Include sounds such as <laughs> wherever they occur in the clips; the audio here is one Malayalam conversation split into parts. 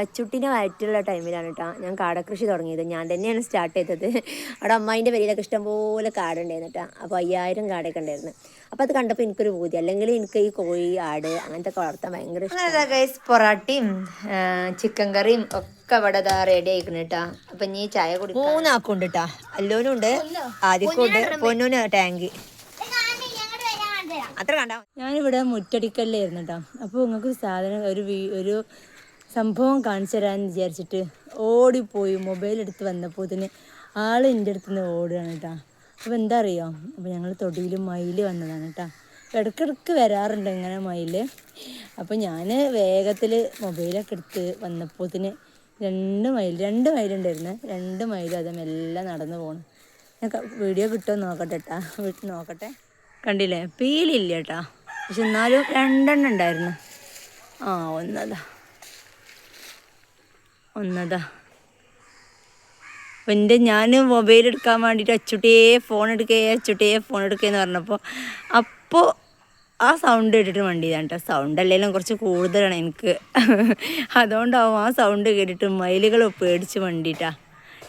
അച്ചുട്ടിനെ വയറ്റുള്ള ടൈമിലാണ് കേട്ടോ ഞാൻ കാടകൃഷി തുടങ്ങിയത്. ഞാൻ തന്നെയാണ് സ്റ്റാർട്ട് ചെയ്തത്. അവിടെ അമ്മായിന്റെ പേരിലൊക്കെ ഇഷ്ടംപോലെ കാടുണ്ടായിരുന്നു കേട്ടോ അപ്പോൾ അയ്യായിരം കാടൊക്കെ ഉണ്ടായിരുന്നു. അപ്പോൾ അത് കണ്ടപ്പോൾ എനിക്കൊരു ബോധ്യം അല്ലെങ്കിൽ എനിക്ക് ഈ കോഴി ആട് അങ്ങനത്തെ വളർത്താൻ ഭയങ്കര ഇഷ്ടം. പൊറാട്ടയും ചിക്കൻ കറിയും ഒക്കെ ഇവിടെ റെഡി ആയിക്കണം കേട്ടോ അപ്പം നീ ചായ കുടി മൂന്നാക്കുണ്ട് കേട്ടോ അല്ലോനും ഉണ്ട് ആദ്യക്കുണ്ട് പൊന്നൂന് ടാങ്ക്. അത്ര കണ്ട ഞാനിവിടെ മുറ്റടിക്കല്ലായിരുന്നു കേട്ടോ അപ്പോൾ നിങ്ങൾക്ക് സാധനം ഒരു വീ- ഒരു സംഭവം കാണിച്ചു തരാമെന്ന് വിചാരിച്ചിട്ട് ഓടിപ്പോയി മൊബൈൽ എടുത്ത് വന്നപ്പോൾ തന്നെ ആൾ എന്റെ അടുത്ത് നിന്ന് ഓടുകയാണ് കേട്ടോ അപ്പോൾ എന്താ അറിയോ അപ്പോൾ ഞങ്ങൾ തൊടിയിൽ മയിൽ വന്നതാണ് കേട്ടോ ഇടയ്ക്കിടയ്ക്ക് വരാറുണ്ട് ഇങ്ങനെ മയിൽ അപ്പോൾ ഞാൻ വേഗത്തിൽ മൊബൈലൊക്കെ എടുത്ത് വന്നപ്പോൾ തന്നെ രണ്ട് മൈൽ രണ്ട് മൈലുണ്ടായിരുന്നു രണ്ട് മൈൽ അത് മെല്ലെ നടന്നു പോകണം ഞാൻ വീഡിയോ കിട്ടുമോ നോക്കട്ടെ കേട്ടാ വീട്ടിൽ നോക്കട്ടെ. കണ്ടില്ലേ? പീലില്ല കേട്ടാ പക്ഷെ എന്നാലും രണ്ടെണ്ണം ഉണ്ടായിരുന്നു. ആ ഒന്നതാ. ഒന്നതാ എന്റെ ഞാൻ മൊബൈൽ എടുക്കാൻ വേണ്ടിയിട്ട് അച്ചുട്ടിയെ ഫോൺ എടുക്കേ അച്ചുട്ടിയെ ഫോൺ എടുക്കേന്ന് പറഞ്ഞപ്പോൾ അപ്പോൾ ആ സൗണ്ട് കേട്ടിട്ട് വണ്ടിയതാണ് കേട്ടോ സൗണ്ട് അല്ലെങ്കിലും കുറച്ച് കൂടുതലാണ് എനിക്ക്. അതുകൊണ്ടാവും ആ സൗണ്ട് കേട്ടിട്ട് മയിലുകൾ പേടിച്ച് വണ്ടിയിട്ടാ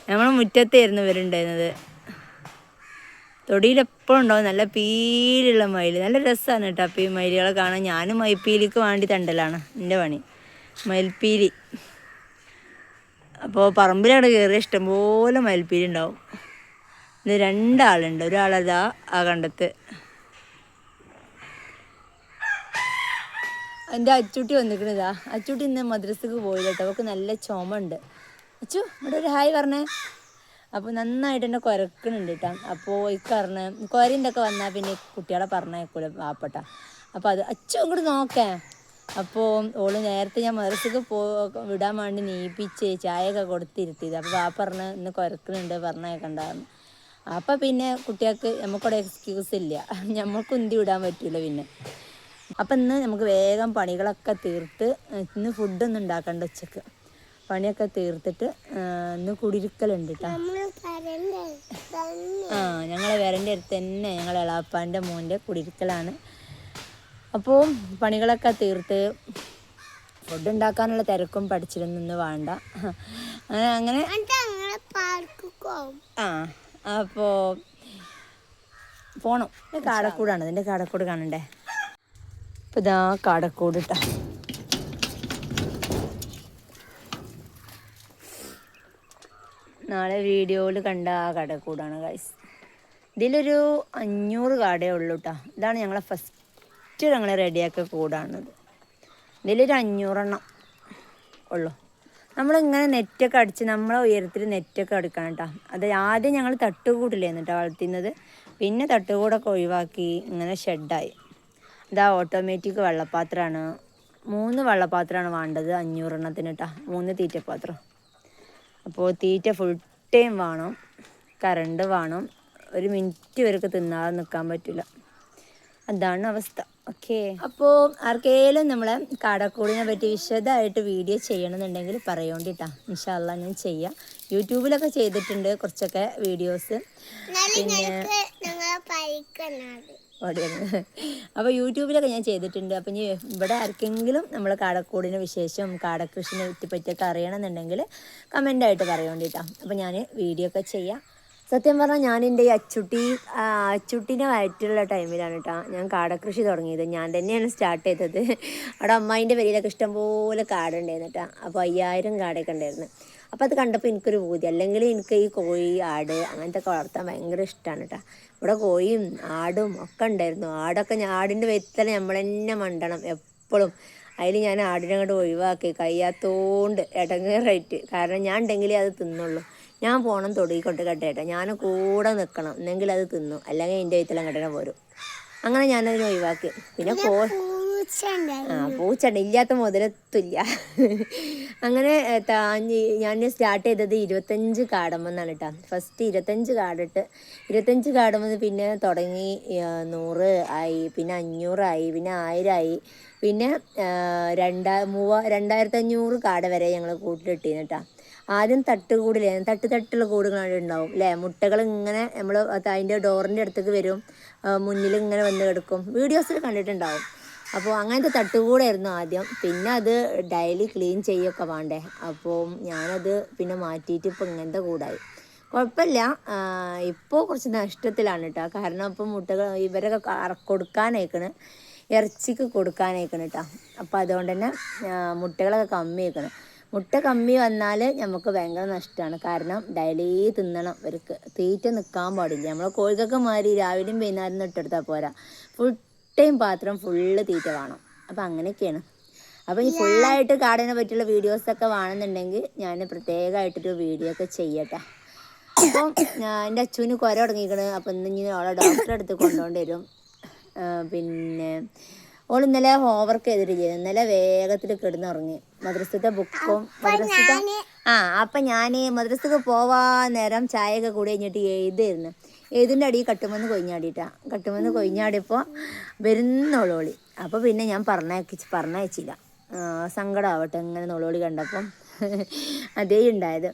നമ്മളെ മുറ്റത്തായിരുന്നു ഇവരുണ്ടായിരുന്നത്. തൊടിയിൽ ഉണ്ടാവും നല്ല പീലുള്ള മയിൽ. നല്ല രസമാണ് കേട്ടോ അപ്പോൾ ഈ മയിലുകളെ കാണാൻ ഞാനും മയിൽപ്പീലിക്ക് വേണ്ടി തണ്ടലാണ്. എന്റെ പണി. മയിൽപ്പീലി. അപ്പോൾ പറമ്പിലാണ് കയറിയ ഇഷ്ടംപോലെ മയിൽപ്പീലി ഉണ്ടാവും. ഇത് രണ്ടാളുണ്ട്. ഒരാളതാ ആ കണ്ടത്ത്. എന്റെ അച്ചുട്ടി വന്നിക്കണതാ അച്ചുട്ടി ഇന്ന് മദ്രസക്ക് പോയില്ല കേട്ടോ അവൾക്ക് നല്ല ചുമ ഉണ്ട് അച്ചു ഇവിടെ ഒരു ഹായ് പറഞ്ഞേ. അപ്പോൾ നന്നായിട്ട് എന്നെ കുരക്കണുണ്ട് കേട്ടോ അപ്പോൾ ഇക്കറിന് കുരന്റെ ഒക്കെ വന്നാൽ പിന്നെ കുട്ടികളെ പറഞ്ഞേക്കൂല പാപ്പട്ട അപ്പോൾ അത് അച്ചു ഇങ്ങോട്ട് നോക്കേ. അപ്പോൾ ഓൾ നേരത്തെ ഞാൻ മദ്രസക്ക് പോ വിടാൻ വേണ്ടി നീപ്പിച്ച് ചായയൊക്കെ കൊടുത്തിരുത്തിയത്. അപ്പോൾ ആ പറഞ്ഞ് ഇന്ന് കുരക്കണുണ്ട് പറഞ്ഞേക്കണ്ടായിരുന്നു അപ്പം പിന്നെ കുട്ടികൾക്ക് നമുക്കവിടെ എക്സ്ക്യൂസ് ഇല്ല. നമുക്ക് ഉന്തി വിടാൻ പറ്റില്ല പിന്നെ. അപ്പം ഇന്ന് നമുക്ക് വേഗം പണികളൊക്കെ തീർത്ത് ഇന്ന് ഫുഡൊന്നും ഉണ്ടാക്കണ്ട ഉച്ചയ്ക്ക്. പണിയൊക്കെ തീർത്തിട്ട് ഇന്ന് കുടിരിക്കലുണ്ട് കേട്ടോ ആ ഞങ്ങളെ വരന്റെ അടുത്ത് തന്നെ ഞങ്ങളെ എളാപ്പാന്റെ മോന്റെ കുടിരിക്കലാണ്. അപ്പോൾ പണികളൊക്കെ തീർത്ത് ഫുഡ് ഉണ്ടാക്കാനുള്ള തിരക്കും പഠിച്ചിരുന്നൊന്നും വേണ്ട. അങ്ങനെ ആ അപ്പോൾ പോണം. കാടക്കൂടാണ് ഇതിന്റെ കാടക്കൂട് കാണണ്ടേ? ഇപ്പം ഇതാ കാടക്കൂട് ഇട്ടാ നാളെ വീഡിയോയിൽ കണ്ട ആ കടക്കൂടാണ് ഗൈസ് ഇതിലൊരു അഞ്ഞൂറ് കാടേ ഉള്ളൂ കേട്ടോ ഇതാണ് ഞങ്ങളെ ഫസ്റ്റ് ഞങ്ങൾ റെഡിയാക്കിയ കൂടാണത്. ഇതിലൊരു അഞ്ഞൂറെണ്ണം ഉള്ളു. നമ്മളിങ്ങനെ നെറ്റൊക്കെ അടിച്ച് നമ്മളെ ഉയരത്തിൽ നെറ്റൊക്കെ അടിക്കണം കേട്ടോ അത് ആദ്യം ഞങ്ങൾ തട്ടുകൂടില്ലായിരുന്നു കേട്ടോ വളർത്തുന്നത്. പിന്നെ തട്ടുകൂടൊക്കെ ഒഴിവാക്കി ഇങ്ങനെ ഷെഡായി. ഇതാ ഓട്ടോമാറ്റിക് വെള്ളപ്പാത്രമാണ്. മൂന്ന് വെള്ളപ്പാത്രമാണ് വേണ്ടത് അഞ്ഞൂറെണ്ണത്തിന് കേട്ടോ മൂന്ന് തീറ്റപ്പാത്രം. അപ്പോൾ തീറ്റ ഫുൾ ടൈം വേണം. കറണ്ട് വേണം. ഒരു മിനിറ്റ് വരെയൊക്കെ തിന്നാതെ നിൽക്കാൻ പറ്റില്ല അതാണ് അവസ്ഥ. ഓക്കെ. അപ്പോൾ ആർക്കേലും നമ്മളെ കാടക്കൂടിനെ പറ്റി വിശദമായിട്ട് വീഡിയോ ചെയ്യണമെന്നുണ്ടെങ്കിൽ പറയോണ്ടിട്ടാ. ഇൻഷാല്ല ഞാൻ ചെയ്യാം. യൂട്യൂബിലൊക്കെ ചെയ്തിട്ടുണ്ട് കുറച്ചൊക്കെ വീഡിയോസ്. പിന്നെ അപ്പോൾ യൂട്യൂബിലൊക്കെ ഞാൻ ചെയ്തിട്ടുണ്ട്. അപ്പം ഇനി ഇവിടെ ആർക്കെങ്കിലും നമ്മൾ കാടക്കൂടിന് വിശേഷം കാടക്കൃഷിനെ പറ്റിയൊക്കെ അറിയണമെന്നുണ്ടെങ്കിൽ കമന്റായിട്ട് പറയോണ്ടിട്ടാ. അപ്പോൾ ഞാൻ വീഡിയോ ഒക്കെ ചെയ്യാം. സത്യം പറഞ്ഞാൽ ഞാൻ എന്റെ ഈ അച്ചുട്ടി അച്ചുട്ടിനെ വയറ്റുള്ള ടൈമിലാണ് കേട്ടോ ഞാൻ കാടകൃഷി തുടങ്ങിയത്. ഞാൻ തന്നെയാണ് സ്റ്റാർട്ട് ചെയ്തത്. അവിടെ അമ്മായിന്റെ പേരിലൊക്കെ ഇഷ്ടംപോലെ കാടുണ്ടായിരുന്നു കേട്ടോ അപ്പോൾ അയ്യായിരം കാടൊക്കെ ഉണ്ടായിരുന്നു. അപ്പോൾ അത് കണ്ടപ്പോൾ എനിക്കൊരു പൂതി. അല്ലെങ്കിൽ എനിക്ക് ഈ കോഴി ആട് അങ്ങനത്തെ വളർത്താൻ ഭയങ്കര ഇഷ്ടമാണ് കേട്ടോ ഇവിടെ കോഴിയും ആടും ഒക്കെ ഉണ്ടായിരുന്നു. ആടൊക്കെ ആടിന്റെ വെത്തല നമ്മൾ തന്നെ മണ്ടണം എപ്പോഴും അതിൽ ഞാൻ ആടിനെ അങ്ങോട്ട് ഒഴിവാക്കി. കഴിയാത്തോണ്ട് ഇടങ്ങേറായിട്ട്. കാരണം ഞാൻ ഉണ്ടെങ്കിലേ അത് തിന്നുള്ളൂ. ഞാൻ പോകണം തൊടിക്കൊണ്ട് കട്ടേട്ടെ ഞാൻ കൂടെ നിൽക്കണം എന്നെങ്കിൽ അത് തിന്നു. അല്ലെങ്കിൽ എന്റെ വീട്ടിലും കട്ടനെ പോരും അങ്ങനെ ഞാനതിനെ ഒഴിവാക്കി. പിന്നെ കോ ആ പൂച്ചണ്ട് ഇല്ലാത്ത മുതലത്തില്ല അങ്ങനെ ഞാൻ സ്റ്റാർട്ട് ചെയ്തത് ഇരുപത്തഞ്ച് കാടമെന്നാണ് കേട്ടോ. ഫസ്റ്റ് ഇരുപത്തഞ്ച് കാടിട്ട് ഇരുപത്തഞ്ച് കാടുമെന്ന് പിന്നെ തുടങ്ങി നൂറ് ആയി പിന്നെ അഞ്ഞൂറായി പിന്നെ ആയിരമായി പിന്നെ രണ്ടാ മൂവ രണ്ടായിരത്തി അഞ്ഞൂറ് കാട വരെ ഞങ്ങൾ കൂട്ടിലിട്ടീന് കേട്ടോ ആദ്യം തട്ടുകൂടില്ലേ തട്ട് തട്ടുള്ള കൂടുകളാണ് ഉണ്ടാവും അല്ലേ മുട്ടകൾ ഇങ്ങനെ നമ്മൾ അതിന്റെ ഡോറിന്റെ അടുത്തേക്ക് വരും മുന്നിൽ ഇങ്ങനെ വന്ന് കിടക്കും. വീഡിയോസിൽ കണ്ടിട്ടുണ്ടാവും. അപ്പോൾ അങ്ങനത്തെ തട്ടുകൂടായിരുന്നു ആദ്യം. പിന്നെ അത് ഡെയിലി ക്ലീൻ ചെയ്യൊക്കെ വേണ്ടേ? അപ്പോൾ ഞാനത് പിന്നെ മാറ്റിയിട്ട് ഇപ്പോൾ ഇങ്ങനത്തെ കൂടായി. കുഴപ്പമില്ല. ഇപ്പോൾ കുറച്ച് നഷ്ടത്തിലാണ് കേട്ടോ കാരണം ഇപ്പം മുട്ടകൾ ഇവരൊക്കെ കൊടുക്കാനയക്കണ്. ഇറച്ചിക്ക് കൊടുക്കാനായിക്കണം കേട്ടോ അപ്പോൾ അതുകൊണ്ട് തന്നെ മുട്ടകളൊക്കെ കമ്മി ആക്കണം മുട്ട കമ്മി വന്നാൽ നമുക്ക് ഭയങ്കര നഷ്ടമാണ് കാരണം ഡെയിലി തിന്നണം ഇവർക്ക്. തീറ്റ നിൽക്കാൻ പാടില്ല. നമ്മൾ കോഴിക്കൊക്കെ മാറി രാവിലെയും വൈകുന്നേരം ഇട്ടെടുത്താൽ പോരാ. ഫുൾ ടൈം പാത്രം ഫുള്ള് തീറ്റ വേണം. അപ്പം അങ്ങനെയൊക്കെയാണ്. അപ്പോൾ ഈ ഫുള്ളായിട്ട് കാടിനെ പറ്റിയുള്ള വീഡിയോസൊക്കെ വേണമെന്നുണ്ടെങ്കിൽ ഞാൻ പ്രത്യേകമായിട്ടൊരു വീഡിയോ ഒക്കെ ചെയ്യട്ടെ. അപ്പം എന്റെ അച്ഛന് കുര തുടങ്ങിയിരിക്കണ് അപ്പം ഇന്ന് ഇനി ഓളെ ഡോക്ടറെ അടുത്ത് കൊണ്ടുകൊണ്ട് വരും. ആ, പിന്നെ ഓൾ ഇന്നലെ ഹോംവർക്ക് ചെയ്തിട്ട് ചെയ്തു ഇന്നലെ വേഗത്തിൽ കിടന്നുറങ്ങി. മദ്രസത്തെ ബുക്കും മദ്രസത്തെ ആ അപ്പം ഞാൻ മദ്രസക്ക് പോവാ നേരം ചായയൊക്കെ കൂടി കഴിഞ്ഞിട്ട് എഴുതായിരുന്നു. എഴുതിന്റെ അടി കട്ടുമെന്ന് കൊയിഞ്ഞാടിയിട്ടാ കട്ടുമെന്ന് കൊയിഞ്ഞാടിയപ്പോൾ വരുന്നോളോളി അപ്പോൾ പിന്നെ ഞാൻ പറഞ്ഞയച്ച് പറഞ്ഞയച്ചില്ല. സങ്കടമാവട്ടെ ഇങ്ങനെ നോളോളി കണ്ടപ്പം. അതേ ഉണ്ടായത്.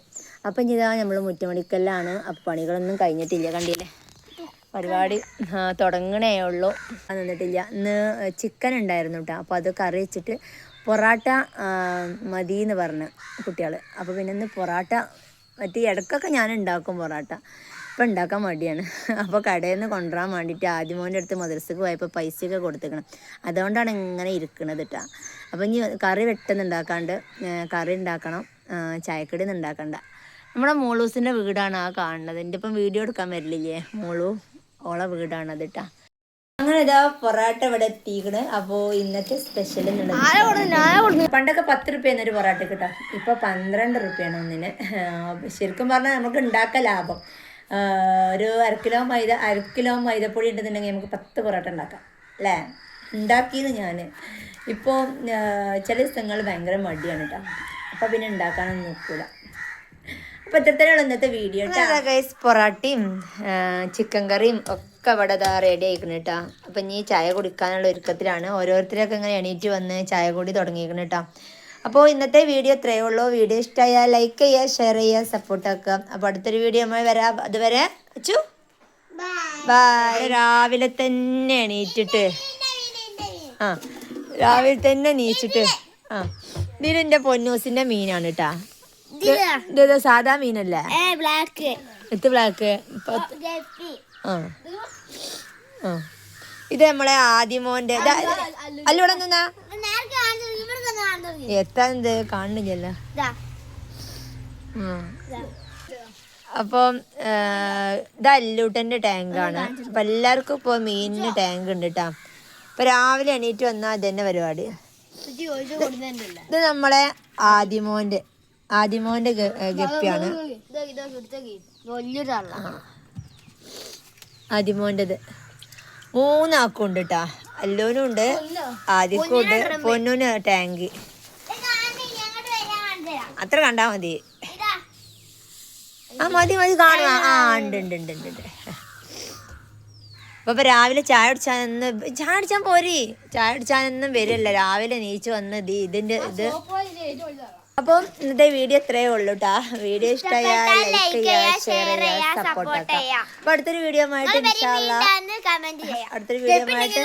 അപ്പം ഇതാ നമ്മൾ മുറ്റമണിക്കല്ലാണ്. അപ്പം പണികളൊന്നും കഴിഞ്ഞിട്ടില്ല കണ്ടില്ലേ? പരിപാടി തുടങ്ങണേ ഉള്ളൂ. വന്നിട്ടില്ല. ഇന്ന് ചിക്കൻ ഉണ്ടായിരുന്നു കേട്ടോ അപ്പോൾ അത് കറി വെച്ചിട്ട് പൊറാട്ട മതി എന്ന് പറഞ്ഞു കുട്ടികൾ അപ്പോൾ പിന്നെ ഇന്ന് പൊറാട്ട മറ്റേ ഇടയ്ക്കൊക്കെ ഞാൻ ഉണ്ടാക്കും പൊറാട്ട. ഇപ്പം ഉണ്ടാക്കാൻ മടിയാണ്. അപ്പോൾ കടയിൽ നിന്ന് കൊണ്ടുവരാൻ വേണ്ടിയിട്ട് ആദ്യമോന്റെ അടുത്ത് മദ്രസക്ക് പോയപ്പോൾ പൈസയൊക്കെ കൊടുത്തേക്കണം. അതുകൊണ്ടാണ് ഇങ്ങനെ ഇരിക്കണത് കേട്ടോ അപ്പോൾ ഇനി കറി പെട്ടെന്ന് ഉണ്ടാക്കാണ്ട് കറി ഉണ്ടാക്കണം ചായക്കടിന്ന് ഉണ്ടാക്കണ്ട നമ്മുടെ മോളൂസിന്റെ വീടാണ് ആ കാണുന്നത്. എന്റെ ഇപ്പം വീഡിയോ എടുക്കാൻ വരില്ലേ മോളു? ഓളെ വീടാണ് അത് കേട്ടാ അങ്ങനെ ഇതാ പൊറാട്ട ഇവിടെ എത്തിക്കണ്. അപ്പോ ഇന്നത്തെ സ്പെഷ്യൽ പണ്ടൊക്കെ പത്ത് റുപ്യ എന്നൊരു പൊറാട്ട കിട്ടാം ഇപ്പൊ പന്ത്രണ്ട് റുപ്യാണ് ഒന്നിന്. ശരിക്കും പറഞ്ഞാൽ നമുക്ക് ഉണ്ടാക്കാൻ ലാഭം. ഒരു അര കിലോ മൈദ അര കിലോ മൈദപ്പൊടി ഉണ്ടെന്നുണ്ടെങ്കിൽ നമുക്ക് പത്ത് പൊറോട്ട ഉണ്ടാക്കാം അല്ലേ ഉണ്ടാക്കിയത് ഞാൻ ഇപ്പോൾ ചില ദിവസങ്ങൾ ഭയങ്കര മടിയാണ് കേട്ടോ അപ്പോൾ പിന്നെ ഉണ്ടാക്കാനൊന്നും നോക്കൂല. ഇത്രത്തന്നെയുള്ള ഇന്നത്തെ വീഡിയോ ഗൈസ് പൊറാട്ടയും ചിക്കൻ കറിയും ഒക്കെ ഇവിടെ ഇതാ റെഡി ആയിക്കണം കേട്ടോ അപ്പൊ ഇനി ചായ കുടിക്കാനുള്ള ഒരുക്കത്തിലാണ്. ഓരോരുത്തരൊക്കെ ഇങ്ങനെ എണീറ്റ് വന്ന് ചായ കൂടി തുടങ്ങിയിരിക്കണം കേട്ടോ അപ്പോൾ ഇന്നത്തെ വീഡിയോ ഇത്രയേ ഉള്ളൂ. വീഡിയോ ഇഷ്ടമായാൽ ലൈക്ക് ചെയ്യുക ഷെയർ ചെയ്യുക സപ്പോർട്ട് ആക്കുക. അപ്പോൾ അടുത്തൊരു വീഡിയോ നമ്മൾ വരാം. അതുവരെ അച്ചു ബൈ രാവിലെ തന്നെ എണീറ്റിട്ട്. ആ രാവിലെ തന്നെ നീച്ചിട്ട് ആ ഇതിലെന്റെ പൊന്നൂസിന്റെ മീനാണ് കേട്ടാ ഇത് സാധാ മീനല്ലേ? ബ്ലാക്ക് എത്ത് ബ്ലാക്ക് ആ. ആ. ഇത് നമ്മളെ ആദിമോന്റെ അല്ല ഇവിടെ നിന്നാ. നേരത്തെ കാണിച്ചത് ഇവിടെ തന്നെ കാണുന്നത് എത്താ എന്ത്? കാണുന്നില്ലല്ലോ. ഇതാ ഉം. അപ്പം ഇത് അല്ലൂട്ടന്റെ ടാങ്കാണ് അപ്പം എല്ലാവർക്കും ഇപ്പോൾ മീനിന് ടാങ്ക് ഉണ്ട് കേട്ടോ അപ്പം രാവിലെ എണീറ്റ് വന്നാൽ ഇതന്നെ പരിപാടി. ഇത് നമ്മളെ ആദിമോന്റെ ഏ, ഗപ്പിയാണ്. വലിയൊരാള. മൂന്നാക്കുണ്ട് മൂന്നാക്കും ഉണ്ട് കേട്ടാ അല്ലോനും ഉണ്ട് ആദ്യക്കും ഉണ്ട് പൊന്നൂന് ടാങ്ക്. അത്ര കണ്ടാ മതി. ആ മതി മതി കാണുക ആ ഉണ്ട് ഉണ്ട് ഉണ്ട് ഉണ്ട് ഉണ്ട്. അപ്പൊ രാവിലെ ചായ കുടിച്ചാന്ന് ചായ കുടിച്ചാൻ പോരി. ചായ കുടിച്ചാനൊന്നും വരില്ല. രാവിലെ നീച്ച് വന്ന് ഇത് ഇതിന്റെ ഇത് അപ്പം ഇന്നത്തെ വീഡിയോ ഇത്രയേ ഉള്ളൂ കേട്ടാ വീഡിയോ ഇഷ്ടമായാൽ ലൈക്ക് ചെയ്യുക ഷെയർ ചെയ്യുക സപ്പോർട്ട് ചെയ്യുക അപ്പൊ അടുത്തൊരു വീഡിയോ ആയിട്ട് ഇൻഷാല്ല <laughs> ചെയ്യാം. അടുത്തൊരു വീഡിയോ ആയിട്ട്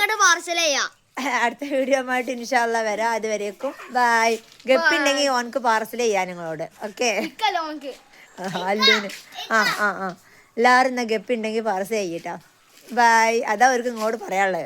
ചെയ്യാം. <laughs> അടുത്ത വീഡിയോ ആയിട്ട് ഇൻഷാല്ല വരാം. അതുവരേക്കും ബൈ ഗപ്പിണ്ടെങ്കിൽ ഓനക്ക് പാർസൽ ചെയ്യാൻ നിങ്ങളോട്. ഓക്കെ <laughs> അല്ലൂന്. ആ ആ ആ. എല്ലാവരും എന്നാ ഗപ്പിണ്ടെങ്കിൽ പാർസൽ ചെയ്യട്ടോ ബൈ അതാ അവർക്ക് ഇങ്ങോട്ട് പറയാനുള്ളത്.